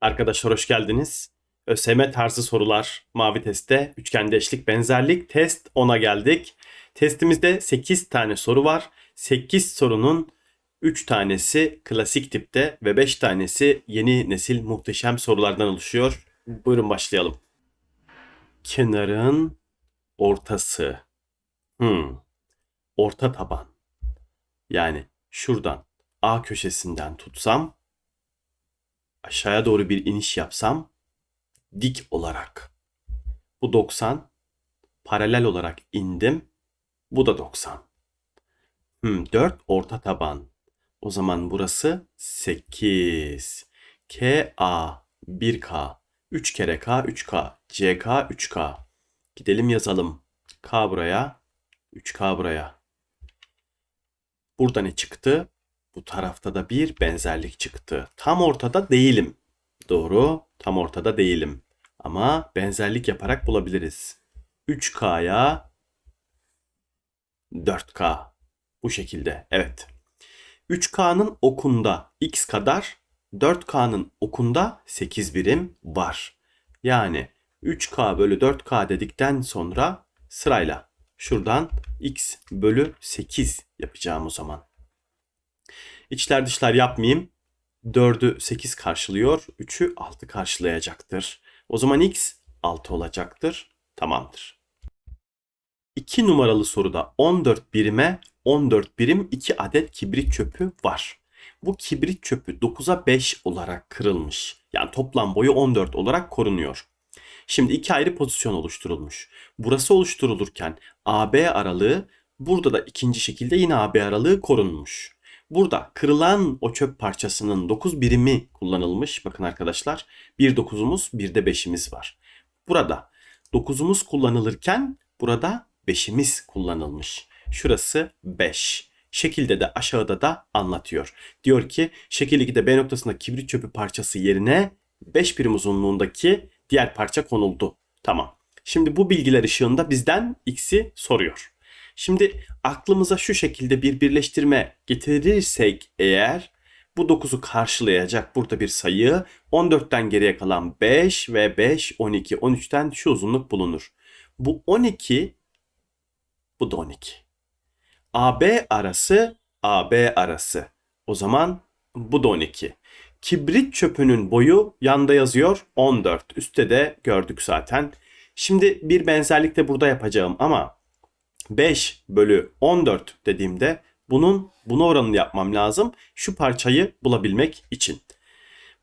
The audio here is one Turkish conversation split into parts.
Arkadaşlar hoş geldiniz. ÖSYM tarzı sorular mavi testte üçgende eşlik benzerlik test 10'a geldik. Testimizde 8 tane soru var. 8 sorunun 3 tanesi klasik tipte ve 5 tanesi yeni nesil muhteşem sorulardan oluşuyor. Buyurun başlayalım. Kenarın ortası. Hmm. Orta taban. Yani şuradan A köşesinden tutsam aşağıya doğru bir iniş yapsam dik olarak bu 90 paralel olarak indim bu da 90. Hmm, 4 orta taban. O zaman burası 8. KA 1K 3 kere K 3K CK 3K. Gidelim yazalım. K buraya 3K buraya. Burada ne çıktı? Bu tarafta da bir benzerlik çıktı. Tam ortada değilim. Doğru, tam ortada değilim. Ama benzerlik yaparak bulabiliriz. 3K'ya 4K. Bu şekilde. Evet. 3K'nın okunda x kadar 4K'nın okunda 8 birim var. Yani 3K bölü 4K dedikten sonra sırayla şuradan x bölü 8 yapacağım o zaman. İçler dışlar yapmayayım. 4'ü 8 karşılıyor. 3'ü 6 karşılayacaktır. O zaman x 6 olacaktır. Tamamdır. 2 numaralı soruda 14 birime 14 birim 2 adet kibrit çöpü var. Bu kibrit çöpü 9'a 5 olarak kırılmış. Yani toplam boyu 14 olarak korunuyor. Şimdi iki ayrı pozisyon oluşturulmuş. Burası oluşturulurken AB aralığı burada da ikinci şekilde yine AB aralığı korunmuş. Burada kırılan o çöp parçasının 9 birimi kullanılmış. Bakın arkadaşlar bir 9'umuz bir de 5'imiz var. Burada 9'umuz kullanılırken burada 5'imiz kullanılmış. Şurası 5. Şekilde de aşağıda da anlatıyor. Diyor ki şekil 2'de B noktasında kibrit çöpü parçası yerine 5 birim uzunluğundaki diğer parça konuldu. Tamam. Şimdi bu bilgiler ışığında bizden x'i soruyor. Şimdi aklımıza şu şekilde bir birleştirme getirirsek eğer bu 9'u karşılayacak burada bir sayı 14'ten geriye kalan 5 ve 5 12 13'ten şu uzunluk bulunur. Bu 12 bu da 12. AB arası AB arası. O zaman bu da 12. Kibrit çöpünün boyu yanda yazıyor 14. Üstte de gördük zaten. Şimdi bir benzerlik de burada yapacağım ama 5 bölü 14 dediğimde bunun buna oranını yapmam lazım. Şu parçayı bulabilmek için.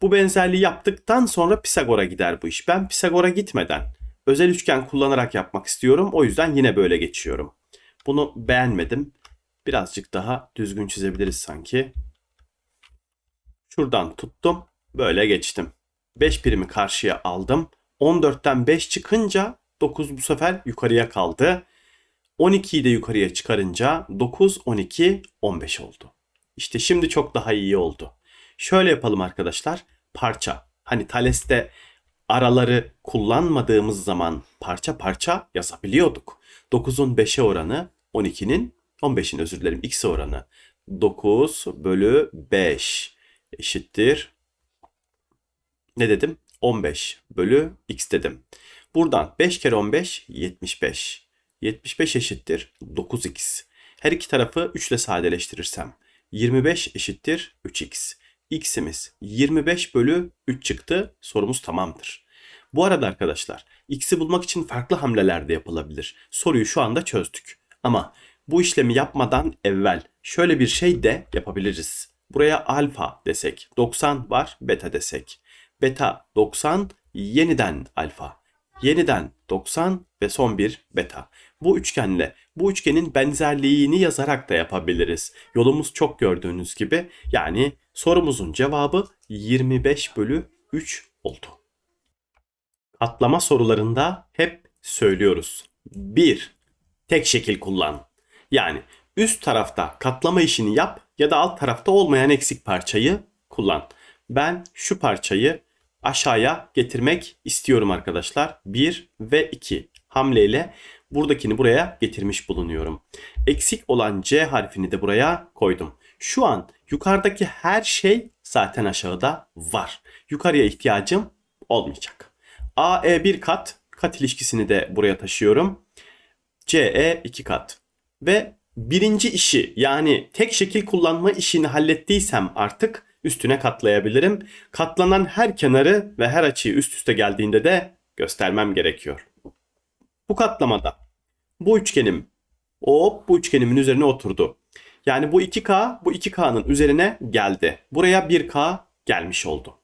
Bu benzerliği yaptıktan sonra Pisagor'a gider bu iş. Ben Pisagor'a gitmeden özel üçgen kullanarak yapmak istiyorum. O yüzden yine böyle geçiyorum. Bunu beğenmedim. Birazcık daha düzgün çizebiliriz sanki. Şuradan tuttum. Böyle geçtim. 5 birimi karşıya aldım. 14'ten 5 çıkınca 9 bu sefer yukarıya kaldı. 12'yi de yukarıya çıkarınca 9, 12, 15 oldu. İşte şimdi çok daha iyi oldu. Şöyle yapalım arkadaşlar. Parça. Hani Thales'te araları kullanmadığımız zaman parça parça yazabiliyorduk. 9'un 5'e oranı 12'nin 15'in özür dilerim x'e oranı 9 bölü 5 eşittir. Ne dedim? 15 bölü x dedim. Buradan 5 kere 15 75. 75 eşittir 9x. Her iki tarafı 3 ile sadeleştirirsem 25 eşittir 3x. x'imiz 25 bölü 3 çıktı. Sorumuz tamamdır. Bu arada arkadaşlar x'i bulmak için farklı hamleler de yapılabilir. Soruyu şu anda çözdük. Ama bu işlemi yapmadan evvel şöyle bir şey de yapabiliriz. Buraya alfa desek, 90 var, beta desek. Beta 90, yeniden alfa. Yeniden 90 ve son bir beta. Bu üçgenle bu üçgenin benzerliğini yazarak da yapabiliriz. Yolumuz çok gördüğünüz gibi yani sorumuzun cevabı 25 bölü 3 oldu. Katlama sorularında hep söylüyoruz. 1. Tek şekil kullan. Yani üst tarafta katlama işini yap ya da alt tarafta olmayan eksik parçayı kullan. Ben şu parçayı aşağıya getirmek istiyorum arkadaşlar. 1 ve 2 hamleyle buradakini buraya getirmiş bulunuyorum. Eksik olan C harfini de buraya koydum. Şu an yukarıdaki her şey zaten aşağıda var. Yukarıya ihtiyacım olmayacak. AE bir kat, kat ilişkisini de buraya taşıyorum. CE iki kat. Ve birinci işi yani tek şekil kullanma işini hallettiysem artık üstüne katlayabilirim. Katlanan her kenarı ve her açıyı üst üste geldiğinde de göstermem gerekiyor. Bu katlamada bu üçgenim hop bu üçgenimin üzerine oturdu. Yani bu 2K bu 2K'nın üzerine geldi. Buraya 1K gelmiş oldu.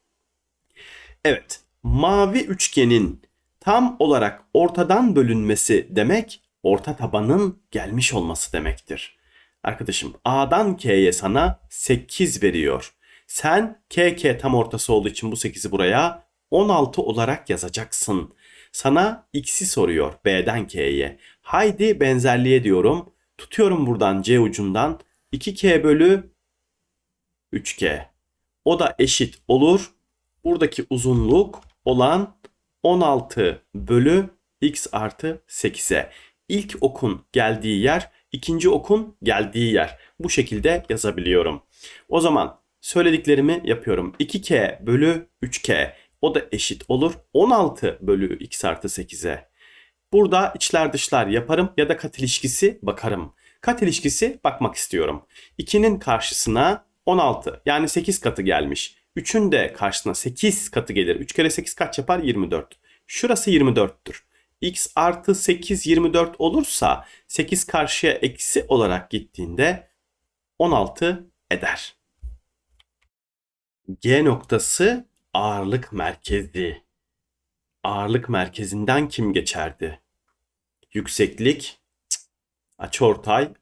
Evet, mavi üçgenin tam olarak ortadan bölünmesi demek orta tabanın gelmiş olması demektir. Arkadaşım A'dan K'ye sana 8 veriyor. Sen KK tam ortası olduğu için bu 8'i buraya 16 olarak yazacaksın. Sana X'i soruyor B'den K'ye. Haydi benzerliğe diyorum. Tutuyorum buradan C ucundan 2K bölü 3K. O da eşit olur. Buradaki uzunluk olan 16 bölü x artı 8'e. İlk okun geldiği yer, ikinci okun geldiği yer. Bu şekilde yazabiliyorum. O zaman söylediklerimi yapıyorum. 2k bölü 3k o da eşit olur. 16 bölü x artı 8'e. Burada içler dışlar yaparım ya da kat ilişkisi bakarım. Kat ilişkisi bakmak istiyorum. 2'nin karşısına 16 yani 8 katı gelmiş. 3'ün de karşısına 8 katı gelir. 3 kere 8 kaç yapar? 24. Şurası 24'tür. x artı 8 24 olursa 8 karşıya eksi olarak gittiğinde 16 eder. G noktası ağırlık merkezi. Ağırlık merkezinden kim geçerdi? Yükseklik, açıortay,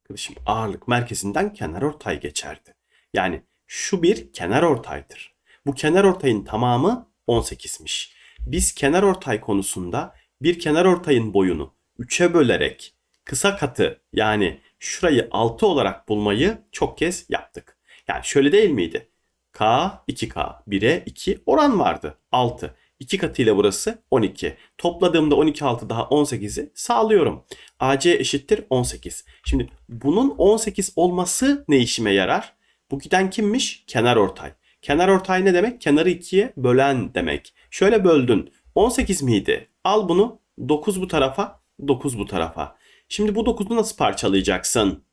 arkadaşım ağırlık merkezinden kenar ortay geçerdi. Yani şu bir kenar ortaydır. Bu kenar ortayın tamamı 18'miş. Biz kenar ortay konusunda bir kenar ortayın boyunu 3'e bölerek kısa katı yani şurayı 6 olarak bulmayı çok kez yaptık. Yani şöyle değil miydi? K, 2K, 1'e 2 oran vardı. 6. 2 katıyla burası 12. Topladığımda 12 6 daha 18'i sağlıyorum. AC eşittir 18. Şimdi bunun 18 olması ne işime yarar? Bu giden kimmiş? Kenar ortay. Kenar ortay ne demek? Kenarı ikiye bölen demek. Şöyle böldün. 18 miydi? Al bunu 9 bu tarafa, 9 bu tarafa. Şimdi bu 9'u nasıl parçalayacaksın?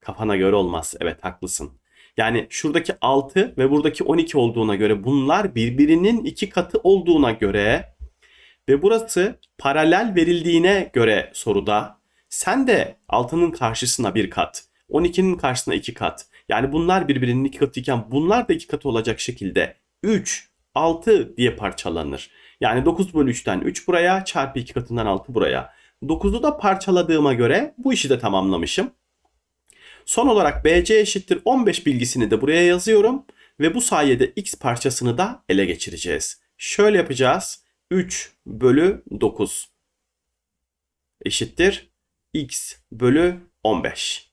Kafana göre olmaz. Evet haklısın. Yani şuradaki 6 ve buradaki 12 olduğuna göre bunlar birbirinin iki katı olduğuna göre ve burası paralel verildiğine göre soruda sen de 6'nın karşısına bir kat, 12'nin karşısına iki kat. Yani bunlar birbirinin iki katı iken bunlar da iki katı olacak şekilde 3, 6 diye parçalanır. Yani 9 bölü 3'ten 3 buraya çarpı 2 katından 6 buraya. 9'u da parçaladığıma göre bu işi de tamamlamışım. Son olarak BC eşittir 15 bilgisini de buraya yazıyorum. Ve bu sayede x parçasını da ele geçireceğiz. Şöyle yapacağız. 3 bölü 9 eşittir x bölü 15.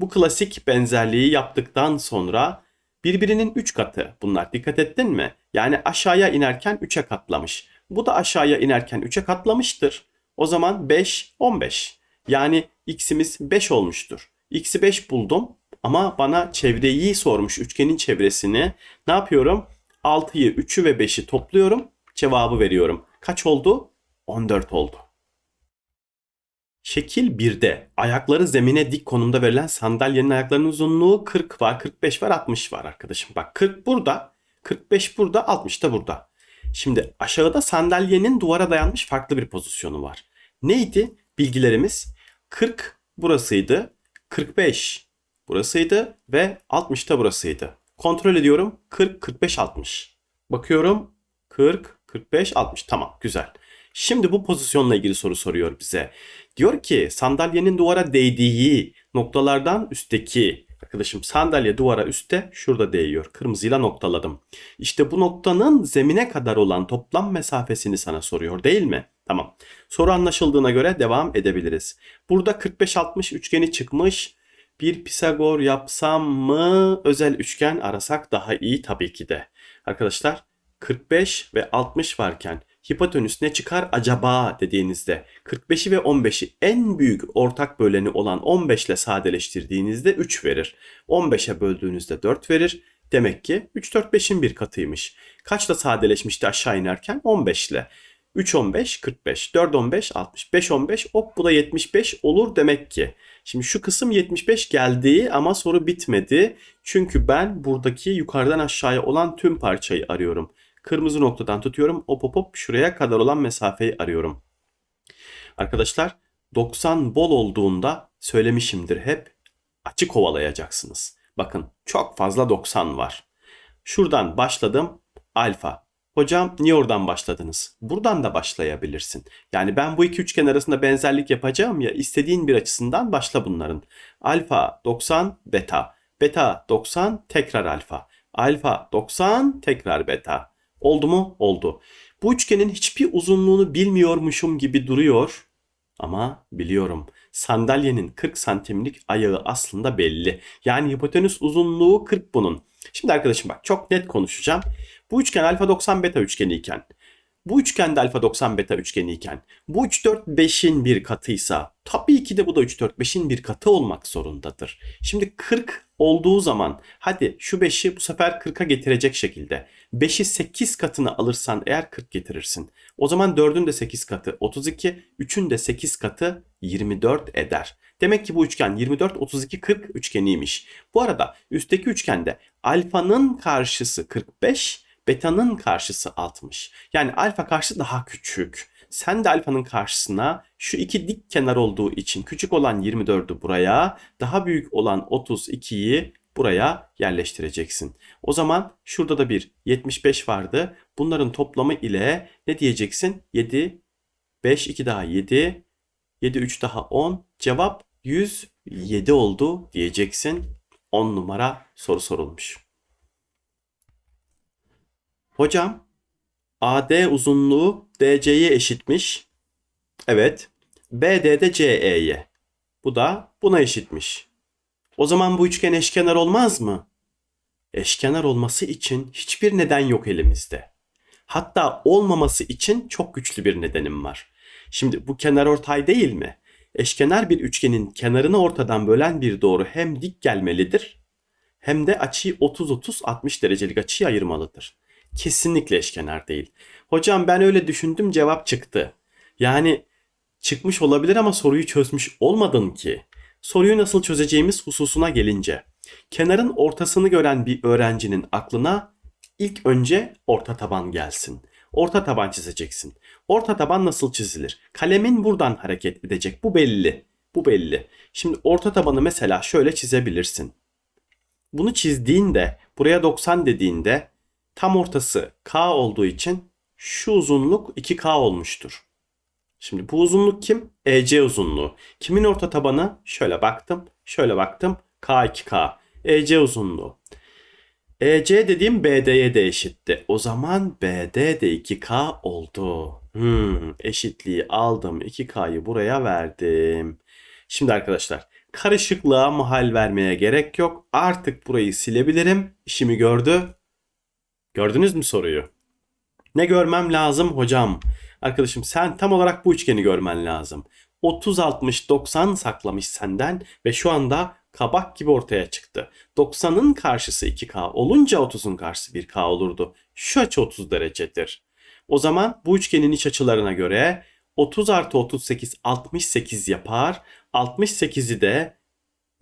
Bu klasik benzerliği yaptıktan sonra birbirinin 3 katı bunlar. Dikkat ettin mi? Yani aşağıya inerken 3'e katlamış. Bu da aşağıya inerken 3'e katlamıştır. O zaman 5, 15. Yani x'imiz 5 olmuştur. X'i 5 buldum ama bana çevreyi sormuş üçgenin çevresini. Ne yapıyorum? 6'yı, 3'ü ve 5'i topluyorum. Cevabı veriyorum. Kaç oldu? 14 oldu. Şekil 1'de ayakları zemine dik konumda verilen sandalyenin ayaklarının uzunluğu 40 var, 45 var, 60 var arkadaşım. Bak 40 burada, 45 burada, 60 da burada. Şimdi aşağıda sandalyenin duvara dayanmış farklı bir pozisyonu var. Neydi bilgilerimiz? 40 burasıydı, 45 burasıydı ve 60 da burasıydı. Kontrol ediyorum. 40, 45, 60. Bakıyorum. 40, 45, 60. Tamam güzel. Şimdi bu pozisyonla ilgili soru soruyor bize. Diyor ki sandalyenin duvara değdiği noktalardan üstteki arkadaşım sandalye duvara üstte şurada değiyor. Kırmızıyla noktaladım. İşte bu noktanın zemine kadar olan toplam mesafesini sana soruyor değil mi? Tamam. Soru anlaşıldığına göre devam edebiliriz. Burada 45-60 üçgeni çıkmış. Bir Pisagor yapsam mı özel üçgen arasak daha iyi tabii ki de. Arkadaşlar 45 ve 60 varken hipotenüs ne çıkar acaba dediğinizde 45'i ve 15'i en büyük ortak böleni olan 15 ile sadeleştirdiğinizde 3 verir. 15'e böldüğünüzde 4 verir. Demek ki 3, 4, 5'in bir katıymış. Kaçla sadeleşmişti aşağı inerken? 15 ile. 3 15 45, 4 15 60, 5 15 hop bu da 75 olur demek ki. Şimdi şu kısım 75 geldi ama soru bitmedi. Çünkü ben buradaki yukarıdan aşağıya olan tüm parçayı arıyorum. Kırmızı noktadan tutuyorum. Hop hop hop şuraya kadar olan mesafeyi arıyorum. Arkadaşlar 90 bol olduğunda söylemişimdir hep açı kovalayacaksınız. Bakın çok fazla 90 var. Şuradan başladım alfa. Hocam niye oradan başladınız? Buradan da başlayabilirsin. Yani ben bu iki üçgen arasında benzerlik yapacağım ya istediğin bir açısından başla bunların. Alfa 90 beta. Beta 90 tekrar alfa. Alfa 90 tekrar beta. Oldu mu? Oldu. Bu üçgenin hiçbir uzunluğunu bilmiyormuşum gibi duruyor. Ama biliyorum sandalyenin 40 santimlik ayağı aslında belli. Yani hipotenüs uzunluğu 40 bunun. Şimdi arkadaşım bak çok net konuşacağım. Bu üçgen alfa 90 beta üçgeni iken, bu üçgen de alfa 90 beta üçgeni iken, bu 3 4 5'in bir katıysa tabii ki de bu da 3 4 5'in bir katı olmak zorundadır. Şimdi 40 olduğu zaman hadi şu 5'i bu sefer 40'a getirecek şekilde 5'i 8 katına alırsan eğer 40 getirirsin. O zaman 4'ün de 8 katı 32, 3'ün de 8 katı 24 eder. Demek ki bu üçgen 24 32 40 üçgeniymiş. Bu arada üstteki üçgende alfanın karşısı 45, beta'nın karşısı 60. Yani alfa karşı daha küçük. Sen de alfanın karşısına şu iki dik kenar olduğu için küçük olan 24'ü buraya, daha büyük olan 32'yi buraya yerleştireceksin. O zaman şurada da bir 75 vardı. Bunların toplamı ile ne diyeceksin? 7, 5, 2 daha 7, 7, 3 daha 10. Cevap 107 oldu diyeceksin. 10 numara soru sorulmuş. Hocam AD uzunluğu DC'ye eşitmiş. Evet. BD de CE'ye. Bu da buna eşitmiş. O zaman bu üçgen eşkenar olmaz mı? Eşkenar olması için hiçbir neden yok elimizde. Hatta olmaması için çok güçlü bir nedenim var. Şimdi bu kenar ortay değil mi? Eşkenar bir üçgenin kenarını ortadan bölen bir doğru hem dik gelmelidir hem de açıyı 30-30-60 derecelik açıya ayırmalıdır. Kesinlikle eşkenar değil. Hocam ben öyle düşündüm cevap çıktı. Yani çıkmış olabilir ama soruyu çözmüş olmadın ki. Soruyu nasıl çözeceğimiz hususuna gelince. Kenarın ortasını gören bir öğrencinin aklına ilk önce orta taban gelsin. Orta taban çizeceksin. Orta taban nasıl çizilir? Kalemin buradan hareket edecek. Bu belli. Bu belli. Şimdi orta tabanı mesela şöyle çizebilirsin. Bunu çizdiğinde, buraya 90 dediğinde tam ortası K olduğu için şu uzunluk 2K olmuştur. Şimdi bu uzunluk kim? EC uzunluğu. Kimin orta tabanı? Şöyle baktım, şöyle baktım. K2K. EC uzunluğu. EC dediğim BD'ye de eşitti. O zaman BD de 2K oldu. Hmm, eşitliği aldım. 2K'yı buraya verdim. Şimdi arkadaşlar karışıklığa mahal vermeye gerek yok. Artık burayı silebilirim. İşimi gördü. Gördünüz mü soruyu? Ne görmem lazım hocam? Arkadaşım sen tam olarak bu üçgeni görmen lazım. 30 60 90 saklamış senden ve şu anda kabak gibi ortaya çıktı. 90'ın karşısı 2K olunca 30'un karşısı 1K olurdu. Şu açı 30 derecedir. O zaman bu üçgenin iç açılarına göre 30 artı 38 68 yapar. 68'i de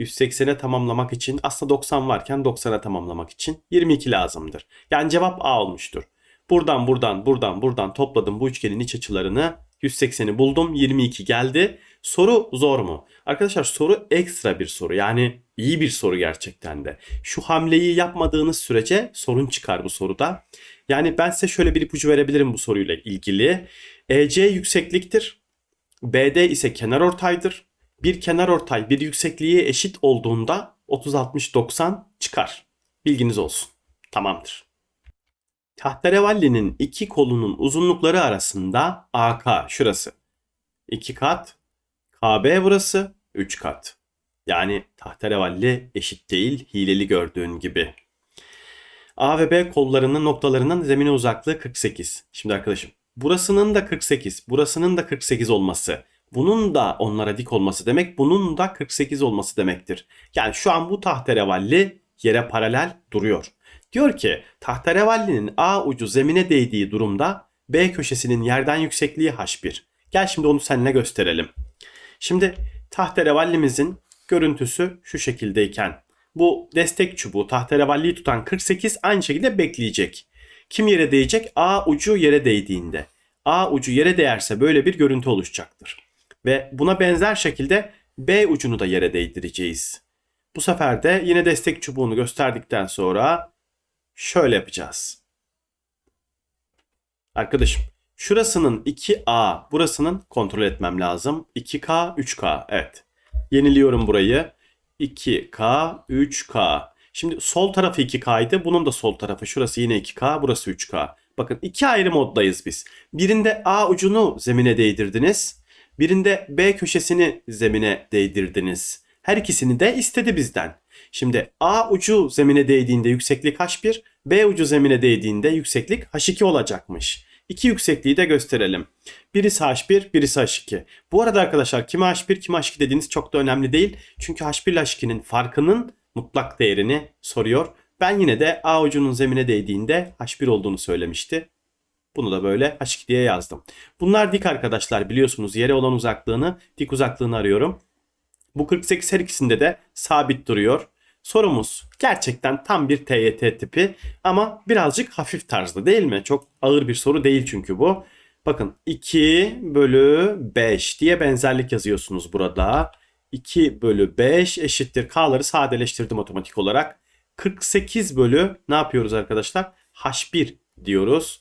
180'e tamamlamak için aslında 90 varken 90'a tamamlamak için 22 lazımdır. Yani cevap A olmuştur. Buradan buradan buradan buradan topladım bu üçgenin iç açılarını 180'i buldum 22 geldi. Soru zor mu? Arkadaşlar soru ekstra bir soru. Yani iyi bir soru gerçekten de. Şu hamleyi yapmadığınız sürece sorun çıkar bu soruda. Yani ben size şöyle bir ipucu verebilirim bu soruyla ilgili. EC yüksekliktir. BD ise kenar ortaydır. Bir kenar ortay bir yüksekliğe eşit olduğunda 30 60 90 çıkar. Bilginiz olsun. Tamamdır. Tahterevalli'nin iki kolunun uzunlukları arasında AK şurası 2 kat, KB burası 3 kat. Yani tahterevalli eşit değil hileli gördüğün gibi. A ve B kollarının noktalarının zemine uzaklığı 48. Şimdi arkadaşım burasının da 48, burasının da 48 olması, bunun da onlara dik olması demek, bunun da 48 olması demektir. Yani şu an bu tahterevalli yere paralel duruyor. Diyor ki tahterevallinin A ucu zemine değdiği durumda B köşesinin yerden yüksekliği H1. Gel şimdi onu seninle gösterelim. Şimdi tahterevallimizin görüntüsü şu şekildeyken bu destek çubuğu tahterevalliyi tutan 48 aynı şekilde bekleyecek. Kim yere değecek? A ucu yere değdiğinde. A ucu yere değerse böyle bir görüntü oluşacaktır. Ve buna benzer şekilde B ucunu da yere değdireceğiz. Bu sefer de yine destek çubuğunu gösterdikten sonra şöyle yapacağız. Arkadaşım şurasının 2A burasının kontrol etmem lazım. 2K 3K evet. Yeniliyorum burayı. 2K 3K. Şimdi sol tarafı 2K'ydı. Bunun da sol tarafı. Şurası yine 2K. Burası 3K. Bakın iki ayrı moddayız biz. Birinde A ucunu zemine değdirdiniz. Birinde B köşesini zemine değdirdiniz. Her ikisini de istedi bizden. Şimdi A ucu zemine değdiğinde yükseklik H1, B ucu zemine değdiğinde yükseklik H2 olacakmış. İki yüksekliği de gösterelim. Birisi H1, birisi H2. Bu arada arkadaşlar kime H1, kime H2 dediğiniz çok da önemli değil. Çünkü H1 ile H2'nin farkının mutlak değerini soruyor. Ben yine de A ucunun zemine değdiğinde H1 olduğunu söylemişti. Bunu da böyle H2 diye yazdım. Bunlar dik arkadaşlar biliyorsunuz yere olan uzaklığını, dik uzaklığını arıyorum. Bu 48 her ikisinde de sabit duruyor. Sorumuz gerçekten tam bir TYT tipi ama birazcık hafif tarzda değil mi? Çok ağır bir soru değil çünkü bu. Bakın 2 bölü 5 diye benzerlik yazıyorsunuz burada. 2 bölü 5 eşittir. K'ları sadeleştirdim otomatik olarak. 48 bölü ne yapıyoruz arkadaşlar? H1 diyoruz.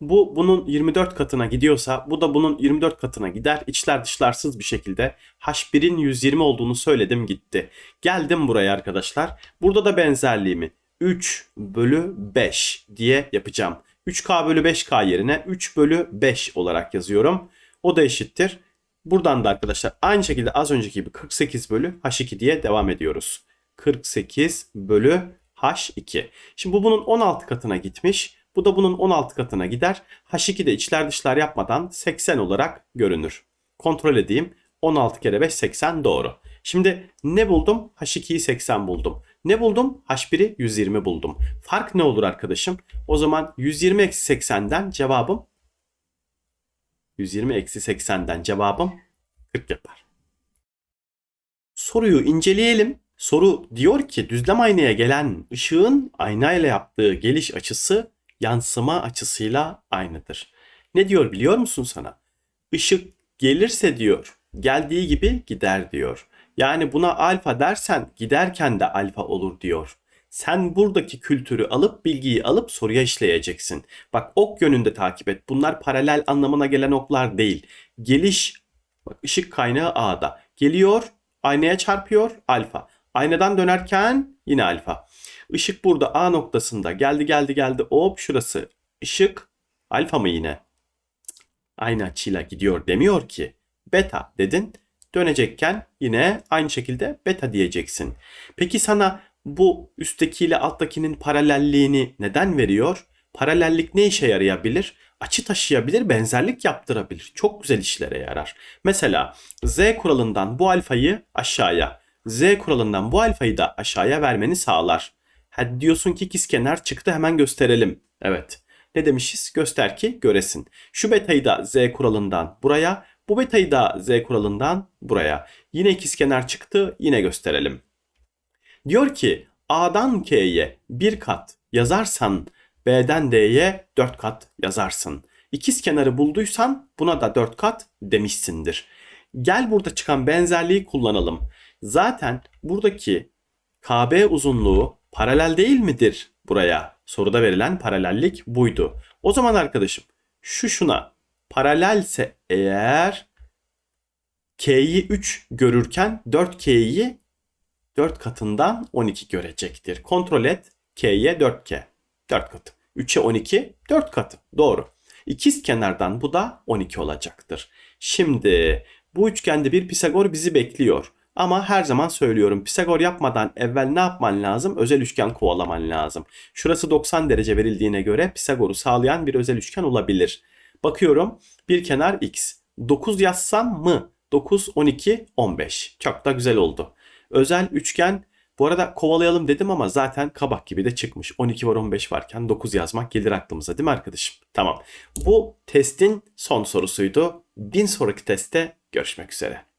Bu bunun 24 katına gidiyorsa bu da bunun 24 katına gider. İçler dışlarsız bir şekilde H1'in 120 olduğunu söyledim gitti. Geldim buraya arkadaşlar. Burada da benzerliğimi 3 bölü 5 diye yapacağım. 3K bölü 5K yerine 3 bölü 5 olarak yazıyorum. O da eşittir. Buradan da arkadaşlar aynı şekilde az önceki gibi 48 bölü H2 diye devam ediyoruz. 48 bölü H2. Şimdi bu bunun 16 katına gitmiş. Bu da bunun 16 katına gider. H2 de içler dışlar yapmadan 80 olarak görünür. Kontrol edeyim. 16 kere 5 80 doğru. Şimdi ne buldum? H2'yi 80 buldum. Ne buldum? H1'i 120 buldum. Fark ne olur arkadaşım? O zaman 120 eksi 80'den cevabım 120 eksi 80'den cevabım 40 yapar. Soruyu inceleyelim. Soru diyor ki düzlem aynaya gelen ışığın aynayla yaptığı geliş açısı yansıma açısıyla aynıdır. Ne diyor biliyor musun sana? Işık gelirse diyor geldiği gibi gider diyor. Yani buna alfa dersen giderken de alfa olur diyor. Sen buradaki kültürü alıp bilgiyi alıp soruya işleyeceksin. Bak ok yönünde takip et. Bunlar paralel anlamına gelen oklar değil. Geliş bak ışık kaynağı A'da. Geliyor aynaya çarpıyor alfa. Aynadan dönerken yine alfa. Işık burada A noktasında geldi geldi geldi hop şurası. Işık alfa mı yine? Aynı açıyla gidiyor demiyor ki. Beta dedin. Dönecekken yine aynı şekilde beta diyeceksin. Peki sana bu üsttekiyle alttakinin paralelliğini neden veriyor? Paralellik ne işe yarayabilir? Açı taşıyabilir, benzerlik yaptırabilir. Çok güzel işlere yarar. Mesela z kuralından bu alfayı aşağıya, z kuralından bu alfayı da aşağıya vermeni sağlar. Hadi diyorsun ki ikizkenar çıktı hemen gösterelim. Evet. Ne demişiz? Göster ki göresin. Şu betayı da z kuralından buraya, bu betayı da z kuralından buraya. Yine ikizkenar çıktı, yine gösterelim. Diyor ki A'dan K'ye bir kat yazarsan B'den D'ye dört kat yazarsın. İkiz kenarı bulduysan buna da dört kat demişsindir. Gel burada çıkan benzerliği kullanalım. Zaten buradaki KB uzunluğu paralel değil midir buraya? Soruda verilen paralellik buydu. O zaman arkadaşım şu şuna paralelse eğer K'yi 3 görürken 4K'yi 4 katından 12 görecektir. Kontrol et. K'ye 4K. 4 katı. 3'e 12 4 katı. Doğru. İkiz kenardan bu da 12 olacaktır. Şimdi bu üçgende bir Pisagor bizi bekliyor. Ama her zaman söylüyorum Pisagor yapmadan evvel ne yapman lazım? Özel üçgen kovalaman lazım. Şurası 90 derece verildiğine göre Pisagor'u sağlayan bir özel üçgen olabilir. Bakıyorum bir kenar x. 9 yazsam mı? 9, 12, 15. Çok da güzel oldu. Özel üçgen bu arada kovalayalım dedim ama zaten kabak gibi de çıkmış. 12 var 15 varken 9 yazmak gelir aklımıza değil mi arkadaşım? Tamam. Bu testin son sorusuydu. Bir sonraki testte görüşmek üzere.